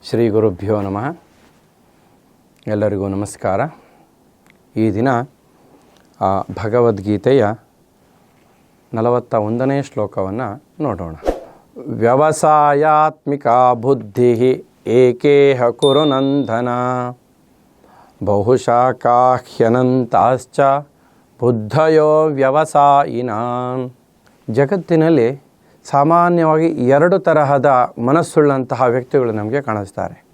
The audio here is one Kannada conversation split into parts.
ಶ್ರೀ ಗುರುಭ್ಯೋ ನಮಃ. ಎಲ್ಲರಿಗೂ ನಮಸ್ಕಾರ. ಈ ದಿನ ಭಗವದ್ಗೀತೆಯ ನಲವತ್ತ ಒಂದನೇ ಶ್ಲೋಕವನ್ನು ನೋಡೋಣ. ವ್ಯವಸಾಯಾತ್ಮಿಕ ಬುದ್ಧಿ ಏಕೇಹ ಕುರುನಂದನ ಬಹುಶಾಖಾಹ್ಯನಂತಾಶ್ಚ ಬುದ್ಧಯೋ ವ್ಯವಸಾಯಿನ ಜಗತ್ತಿನಲ್ಲಿ ಸಾಮಾನ್ಯವಾಗಿ ಎರಡು ತರಹದ ಮನಸ್ಸುಳ್ಳಂತಹ ವ್ಯಕ್ತಿಗಳು ನಮಗೆ ಕಾಣಿಸ್ತಾರೆ.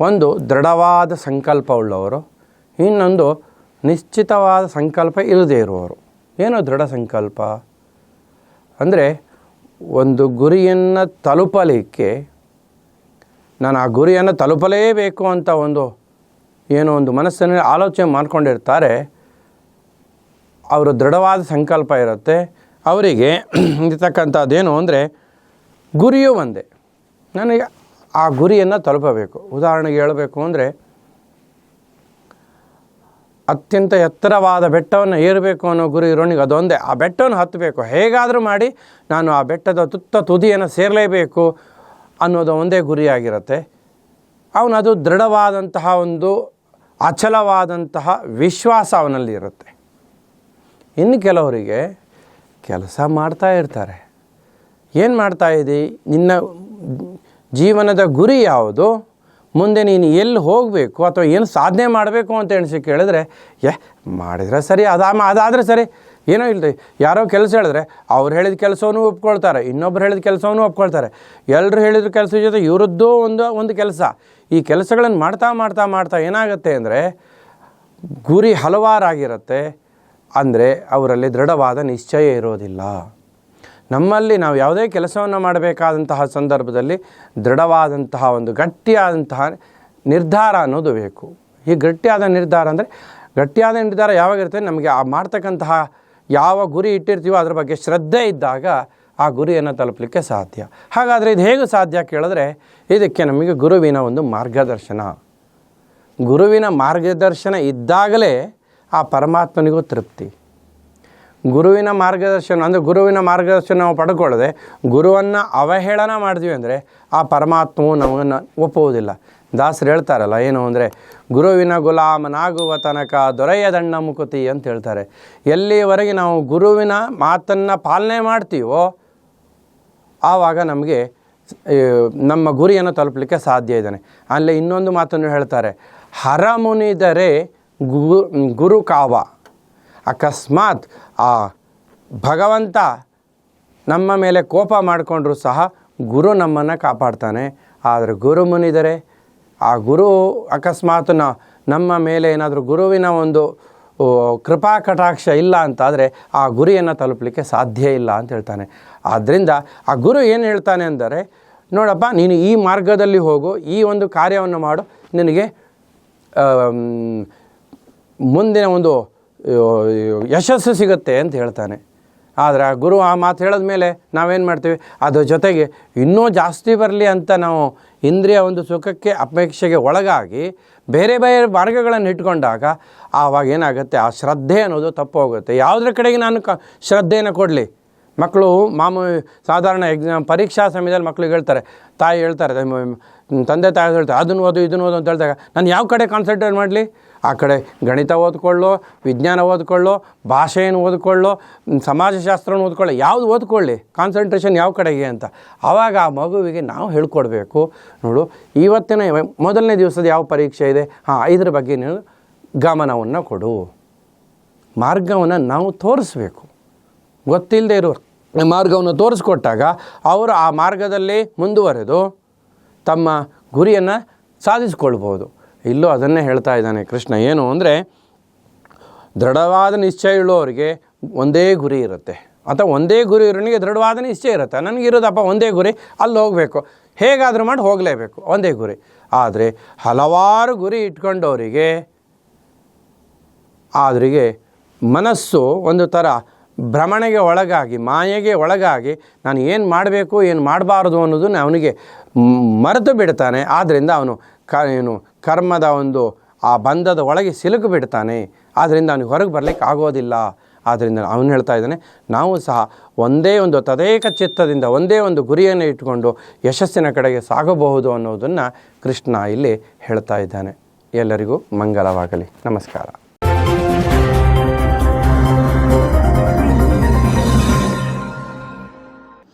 ಒಂದು ದೃಢವಾದ ಸಂಕಲ್ಪವುಳ್ಳವರು ಇನ್ನೊಂದು ನಿಶ್ಚಿತವಾದ ಸಂಕಲ್ಪ ಇಲ್ಲದೇ ಇರುವವರು. ಏನು ದೃಢ ಸಂಕಲ್ಪ? ಅಂದರೆ ಒಂದು ಗುರಿಯನ್ನು ತಲುಪಲಿಕ್ಕೆ ನಾನು ಆ ಗುರಿಯನ್ನು ತಲುಪಲೇಬೇಕು ಅಂತ ಒಂದು ಏನೋ ಒಂದು ಮನಸ್ಸಿನಲ್ಲಿ ಆಲೋಚನೆ ಮಾಡಿಕೊಂಡಿರ್ತಾರೆ. ಅವರು ದೃಢವಾದ ಸಂಕಲ್ಪ ಇರುತ್ತೆ. ಅವರಿಗೆ ಇರ್ತಕ್ಕಂಥದ್ದೇನು ಅಂದರೆ ಗುರಿಯೂ ಒಂದೇ. ನನಗೆ ಆ ಗುರಿಯನ್ನು ತಲುಪಬೇಕು. ಉದಾಹರಣೆಗೆ ಹೇಳಬೇಕು ಅಂದರೆ ಅತ್ಯಂತ ಎತ್ತರವಾದ ಬೆಟ್ಟವನ್ನು ಏರಬೇಕು ಅನ್ನೋ ಗುರಿ ಇರೋನಿಗೆ ಅದೊಂದೇ ಆ ಬೆಟ್ಟವನ್ನು ಹತ್ತಬೇಕು. ಹೇಗಾದರೂ ಮಾಡಿ ನಾನು ಆ ಬೆಟ್ಟದ ತುತ್ತ ತುದಿಯನ್ನು ಸೇರಲೇಬೇಕು ಅನ್ನೋದು ಒಂದೇ ಗುರಿಯಾಗಿರುತ್ತೆ. ಅವನು ಅದು ದೃಢವಾದಂತಹ ಒಂದು ಅಚಲವಾದಂತಹ ವಿಶ್ವಾಸ ಅವನಲ್ಲಿ ಇರುತ್ತೆ ಇನ್ನು ಕೆಲವರಿಗೆ ಕೆಲಸ ಮಾಡ್ತಾ ಇರ್ತಾರೆ. ಏನು ಮಾಡ್ತಾ ಇದ್ದಿ? ನಿನ್ನ ಜೀವನದ ಗುರಿ ಯಾವುದು? ಮುಂದೆ ನೀನು ಎಲ್ಲಿ ಹೋಗಬೇಕು? ಅಥವಾ ಏನು ಸಾಧನೆ ಮಾಡಬೇಕು ಅಂತ ಎಣಿಸಿ ಕೇಳಿದ್ರೆ ಏ ಮಾಡಿದ್ರೆ ಸರಿ, ಅದಾ, ಅದಾದರೆ ಸರಿ. ಏನೋ ಇಲ್ಲ ಯಾರೋ ಕೆಲಸ ಹೇಳಿದ್ರೆ, ಅವ್ರು ಹೇಳಿದ ಕೆಲಸವನ್ನು ಒಪ್ಕೊಳ್ತಾರೆ. ಇನ್ನೊಬ್ರು ಹೇಳಿದ ಕೆಲಸವನ್ನು ಒಪ್ಕೊಳ್ತಾರೆ. ಎಲ್ಲರೂ ಹೇಳಿದ ಕೆಲಸ ಜೊತೆ ಇವರದ್ದು ಒಂದು ಒಂದು ಕೆಲಸ. ಈ ಕೆಲಸಗಳನ್ನು ಮಾಡ್ತಾ ಮಾಡ್ತಾ ಮಾಡ್ತಾ ಏನಾಗುತ್ತೆ ಅಂದರೆ, ಗುರಿ ಹಲವಾರಾಗಿರುತ್ತೆ. ಅಂದರೆ ಅವರಲ್ಲಿ ದೃಢವಾದ ನಿಶ್ಚಯ ಇರೋದಿಲ್ಲ. ನಮ್ಮಲ್ಲಿ ನಾವು ಯಾವುದೇ ಕೆಲಸವನ್ನು ಮಾಡಬೇಕಾದಂತಹ ಸಂದರ್ಭದಲ್ಲಿ ದೃಢವಾದಂತಹ ಒಂದು ಗಟ್ಟಿಯಾದಂತಹ ನಿರ್ಧಾರ ಅನ್ನೋದು ಬೇಕು. ಈ ಗಟ್ಟಿಯಾದ ನಿರ್ಧಾರ ಅಂದರೆ ಗಟ್ಟಿಯಾದ ನಿರ್ಧಾರ ಯಾವಾಗಿರ್ತದೆ ನಮಗೆ ಆ ಮಾಡ್ತಕ್ಕಂತಹ ಯಾವ ಗುರಿ ಇಟ್ಟಿರ್ತೀವೋ ಅದ್ರ ಬಗ್ಗೆ ಶ್ರದ್ಧೆ ಇದ್ದಾಗ ಆ ಗುರಿಯನ್ನು ತಲುಪಲಿಕ್ಕೆ ಸಾಧ್ಯ. ಹಾಗಾದರೆ ಇದು ಹೇಗೆ ಸಾಧ್ಯ ಕೇಳಿದ್ರೆ ಇದಕ್ಕೆ ನಮಗೆ ಗುರುವಿನ ಒಂದು ಮಾರ್ಗದರ್ಶನ. ಗುರುವಿನ ಮಾರ್ಗದರ್ಶನ ಇದ್ದಾಗಲೇ ಆ ಪರಮಾತ್ಮನಿಗೂ ತೃಪ್ತಿ. ಗುರುವಿನ ಮಾರ್ಗದರ್ಶನ, ಅಂದರೆ ಗುರುವಿನ ಮಾರ್ಗದರ್ಶನ ನಾವು ಪಡ್ಕೊಳ್ಳದೆ ಗುರುವನ್ನು ಅವಹೇಳನ ಮಾಡಿದ್ವಿ ಅಂದರೆ ಆ ಪರಮಾತ್ಮವು ನಮಗನ್ನು ಒಪ್ಪುವುದಿಲ್ಲ. ದಾಸರು ಹೇಳ್ತಾರಲ್ಲ, ಏನು ಅಂದರೆ, ಗುರುವಿನ ಗುಲಾಮನಾಗುವ ತನಕ ದೊರೆಯದಣ್ಣ ಮುಕುತಿ ಅಂತ ಹೇಳ್ತಾರೆ. ಎಲ್ಲಿವರೆಗೆ ನಾವು ಗುರುವಿನ ಮಾತನ್ನು ಪಾಲನೆ ಮಾಡ್ತೀವೋ, ಆವಾಗ ನಮಗೆ ನಮ್ಮ ಗುರಿಯನ್ನು ತಲುಪಲಿಕ್ಕೆ ಸಾಧ್ಯ ಇದ್ದಾನೆ. ಅಲ್ಲಿ ಇನ್ನೊಂದು ಮಾತನ್ನು ಹೇಳ್ತಾರೆ ಹರ ಮುನಿದರೆ ಗು ಗುರು ಕಾವ. ಅಕಸ್ಮಾತ್ ಆ ಭಗವಂತ ನಮ್ಮ ಮೇಲೆ ಕೋಪ ಮಾಡಿಕೊಂಡ್ರೂ ಸಹ ಗುರು ನಮ್ಮನ್ನು ಕಾಪಾಡ್ತಾನೆ. ಆದರೆ ಗುರು ಮುನಿದರೆ ಆ ಗುರು ಅಕಸ್ಮಾತ್ ನಮ್ಮ ಮೇಲೆ ಏನಾದರೂ ಗುರುವಿನ ಒಂದು ಕೃಪಾ ಕಟಾಕ್ಷ ಇಲ್ಲ ಅಂತಾದರೆ ಆ ಗುರಿಯನ್ನು ತಲುಪಲಿಕ್ಕೆ ಸಾಧ್ಯ ಇಲ್ಲ ಅಂತ ಹೇಳ್ತಾನೆ. ಆದ್ದರಿಂದ ಆ ಗುರು ಏನು ಹೇಳ್ತಾನೆ ಅಂದರೆ, ನೋಡಪ್ಪ, ನೀನು ಈ ಮಾರ್ಗದಲ್ಲಿ ಹೋಗು, ಈ ಒಂದು ಕಾರ್ಯವನ್ನು ಮಾಡು, ನಿನಗೆ ಮುಂದಿನ ಒಂದು ಯಶಸ್ಸು ಸಿಗುತ್ತೆ ಅಂತ ಹೇಳ್ತಾನೆ. ಆದರೆ ಆ ಗುರು ಆ ಮಾತು ಹೇಳಿದ ಮೇಲೆ ನಾವೇನು ಮಾಡ್ತೀವಿ? ಅದರ ಜೊತೆಗೆ ಇನ್ನೂ ಜಾಸ್ತಿ ಬರಲಿ ಅಂತ ನಾವು ಇಂದ್ರಿಯ ಒಂದು ಸುಖಕ್ಕೆ ಅಪೇಕ್ಷೆಗೆ ಒಳಗಾಗಿ ಬೇರೆ ಬೇರೆ ಮಾರ್ಗಗಳನ್ನು ಇಟ್ಕೊಂಡಾಗ ಆವಾಗ ಏನಾಗುತ್ತೆ? ಆ ಶ್ರದ್ಧೆ ಅನ್ನೋದು ತಪ್ಪು ಹೋಗುತ್ತೆ ಯಾವುದ್ರ ಕಡೆಗೆ ನಾನು ಕ, ಶ್ರದ್ಧೆಯನ್ನು ಕೊಡಲಿ? ಮಕ್ಕಳು ಮಾಮೂಲಿ ಸಾಧಾರಣ ಎಕ್ಸಾಮ್ ಪರೀಕ್ಷಾ ಸಮಯದಲ್ಲಿ ಮಕ್ಕಳಿಗೆ ಹೇಳ್ತಾರೆ. ತಾಯಿ ಹೇಳ್ತಾರೆ ತಂದೆ ತಾಯಿ ಹೇಳ್ತಾರೆ, ಅದನ್ನು ಓದು, ಇದನ್ನು ಓದು ಅಂತ ಹೇಳಿದಾಗ, ನಾನು ಯಾವ ಕಡೆ ಕಾನ್ಸಂಟ್ರೇಟ್ ಮಾಡಲಿ? ಆ ಕಡೆ ಗಣಿತ ಓದ್ಕೊಳ್ಳೋ, ವಿಜ್ಞಾನ ಓದ್ಕೊಳ್ಳೋ, ಭಾಷೆಯನ್ನು ಓದ್ಕೊಳ್ಳೋ, ಸಮಾಜಶಾಸ್ತ್ರವನ್ನು ಓದ್ಕೊಳ್ಳೋ, ಯಾವುದು ಓದ್ಕೊಳ್ಳಿ ಕಾನ್ಸಂಟ್ರೇಷನ್ ಯಾವ ಕಡೆಗೆ ಅಂತ. ಆವಾಗ ಆ ಮಗುವಿಗೆ ನಾವು ಹೇಳ್ಕೊಡ್ಬೇಕು. ನೋಡು, ಇವತ್ತಿನ ಮೊದಲನೇ ದಿವಸದ ಯಾವ ಪರೀಕ್ಷೆ ಇದೆ? ಹಾಂ, ಇದ್ರ ಬಗ್ಗೆ ನೀನು ಗಮನವನ್ನು ಕೊಡು. ಮಾರ್ಗವನ್ನು ನಾವು ತೋರಿಸ್ಬೇಕು. ಗೊತ್ತಿಲ್ಲದೆ ಇರೋ ಮಾರ್ಗವನ್ನು ತೋರಿಸ್ಕೊಟ್ಟಾಗ ಅವರು ಆ ಮಾರ್ಗದಲ್ಲಿ ಮುಂದುವರೆದು ತಮ್ಮ ಗುರಿಯನ್ನು ಸಾಧಿಸ್ಕೊಳ್ಬೋದು. ಇಲ್ಲೂ ಅದನ್ನೇ ಹೇಳ್ತಾ ಇದ್ದಾನೆ ಕೃಷ್ಣ. ಏನು ಅಂದರೆ, ದೃಢವಾದ ನಿಶ್ಚಯ ಇಳುವವರಿಗೆ ಒಂದೇ ಗುರಿ ಇರುತ್ತೆ. ಅಥವಾ ಒಂದೇ ಗುರಿ ಇರೋನಿಗೆ ದೃಢವಾದ ನಿಶ್ಚಯ ಇರುತ್ತೆ. ನನಗಿರೋದಪ್ಪ ಒಂದೇ ಗುರಿ, ಅಲ್ಲಿ ಹೋಗಬೇಕು. ಹೇಗಾದರೂ ಮಾಡಿ ಹೋಗಲೇಬೇಕು, ಒಂದೇ ಗುರಿ. ಆದರೆ ಹಲವಾರು ಗುರಿ ಇಟ್ಕೊಂಡವರಿಗೆ, ಆದ್ರಿಗೆ ಮನಸ್ಸು ಒಂದು ಥರ ಭ್ರಮಣೆಗೆ ಒಳಗಾಗಿ, ಮಾಯೆಗೆ ಒಳಗಾಗಿ ನಾನು ಏನು ಮಾಡಬೇಕು, ಏನು ಮಾಡಬಾರ್ದು ಅನ್ನೋದನ್ನು ಅವನಿಗೆ ಮರೆತು ಬಿಡ್ತಾನೆ. ಆದ್ದರಿಂದ ಅವನು ಕ, ಏನು, ಕರ್ಮದ ಒಂದು ಆ ಬಂಧದ ಒಳಗೆ ಸಿಲುಕು ಬಿಡ್ತಾನೆ. ಆದ್ದರಿಂದ ಅವನಿಗೆ ಹೊರಗೆ ಬರಲಿಕ್ಕೆ ಆಗೋದಿಲ್ಲ. ಆದ್ದರಿಂದ ಅವನು ಹೇಳ್ತಾ ಇದ್ದಾನೆ, ನಾವು ಸಹ ಒಂದೇ ಒಂದು ತದೇಕ ಚಿತ್ತದಿಂದ ಒಂದೇ ಒಂದು ಗುರಿಯನ್ನು ಇಟ್ಟುಕೊಂಡು ಯಶಸ್ಸಿನ ಕಡೆಗೆ ಸಾಗಬಹುದು ಅನ್ನೋದನ್ನು ಕೃಷ್ಣ ಇಲ್ಲಿ ಹೇಳ್ತಾ ಇದ್ದಾನೆ. ಎಲ್ಲರಿಗೂ ಮಂಗಲವಾಗಲಿ ನಮಸ್ಕಾರ.